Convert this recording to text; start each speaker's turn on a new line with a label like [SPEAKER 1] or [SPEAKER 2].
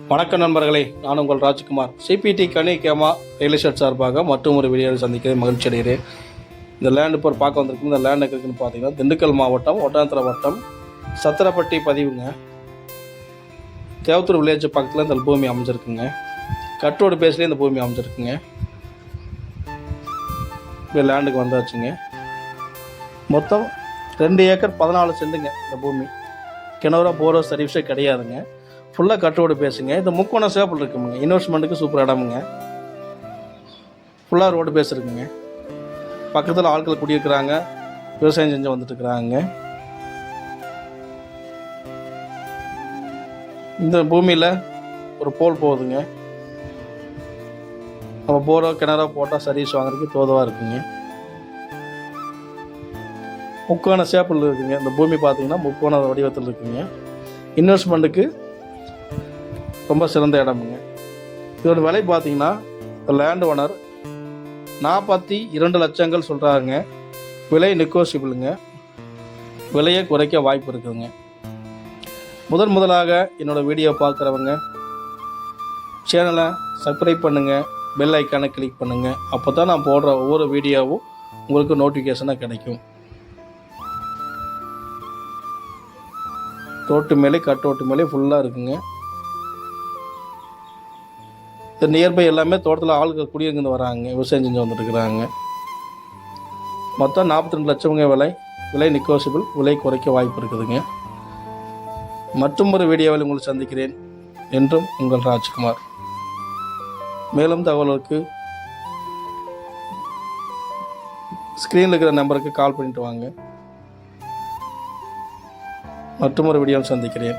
[SPEAKER 1] வணக்கம் நண்பர்களே நான் உங்கள் ராஜ்குமார். சிபிடி கனி கேமா ரியல் எஸ்டேட் சார்பாக மற்றும் ஒரு வீடியோவில் சந்திக்கிறேன். மகிழ்ச்சி அடைகிறேன். இந்த லேண்டு இப்போ பார்க்க வந்திருக்கும் இந்த லேண்ட் இருக்குன்னு பார்த்தீங்கன்னா திண்டுக்கல் மாவட்டம் ஒட்டாந்திர வட்டம் சத்திரப்பட்டி பதிவுங்க. தேவத்தூர் வில்லேஜ் பக்கத்தில் இந்த பூமி அமைஞ்சிருக்குங்க. கட்டோடு பேஸ்லேயே இந்த பூமி அமைஞ்சிருக்குங்க. இப்போ லேண்டுக்கு வந்தாச்சுங்க. மொத்தம் ரெண்டு ஏக்கர் பதினாலு செண்டுங்க இந்த பூமி. கிணறு போரோ சர்வீஸே கிடையாதுங்க. ஃபுல்லாக கட்டோடு பேசுங்க. இந்த முக்கோண சேப்பில் இருக்குங்க. இன்வெஸ்ட்மெண்ட்டுக்கு சூப்பர் இடமுங்க. ஃபுல்லாக ரோடு பேஸ் இருக்குங்க. பக்கத்தில் ஆட்கள் குடியிருக்கிறாங்க. விவசாயம் செஞ்சு வந்துட்டுருக்குறாங்க. இந்த பூமியில் ஒரு போல் போகுதுங்க. நம்ம போரோ கிணறோ போட்டால் சர்வீஸ் வாங்குறதுக்கு தோதுவாக இருக்குங்க. முக்கோண சேப்பில் இருக்குங்க. இந்த பூமி பார்த்தீங்கன்னா முக்கோண வடிவத்தில் இருக்குங்க. இன்வெஸ்ட்மெண்ட்டுக்கு ரொம்ப சிறந்த இடமுங்க. இதோட விலை பார்த்தீங்கன்னா லேண்ட் ஓனர் நாற்பத்தி இரண்டு லட்சங்கள் சொல்கிறாங்க விலை நெக்கோசிபிளுங்க விலையை குறைக்க வாய்ப்பு இருக்குதுங்க முதன் முதலாக என்னோடய வீடியோ பார்க்குறவங்க சேனலை சப்ஸ்கிரைப் பண்ணுங்கள் பெல் ஐக்கானை கிளிக் பண்ணுங்கள் அப்போ தான் நான் போடுற ஒவ்வொரு வீடியோவும் உங்களுக்கு நோட்டிஃபிகேஷனாக கிடைக்கும். தோட்டு மேலே கட்டோட்டு மேலே ஃபுல்லாக இருக்குங்க. நியர்பை எல்லாமே தோட்டத்தில் ஆளுக்கு குடியிருந்து வராங்க விவசாயம் செஞ்சு வந்துட்டுருக்குறாங்க மொத்தம் நாற்பத்தி ரெண்டு லட்சம்ங்க விலை. விலை நிக்கோசிபிள் விலை குறைக்க வாய்ப்பு இருக்குதுங்க. மற்றும் ஒரு வீடியோவில் உங்களை சந்திக்கிறேன். என்றும் உங்கள் ராஜ்குமார். மேலும் தகவலுக்கு ஸ்க்ரீனில் இருக்கிற நம்பருக்கு கால் பண்ணிட்டு வாங்க. மற்றும் ஒரு வீடியோவில் சந்திக்கிறேன்.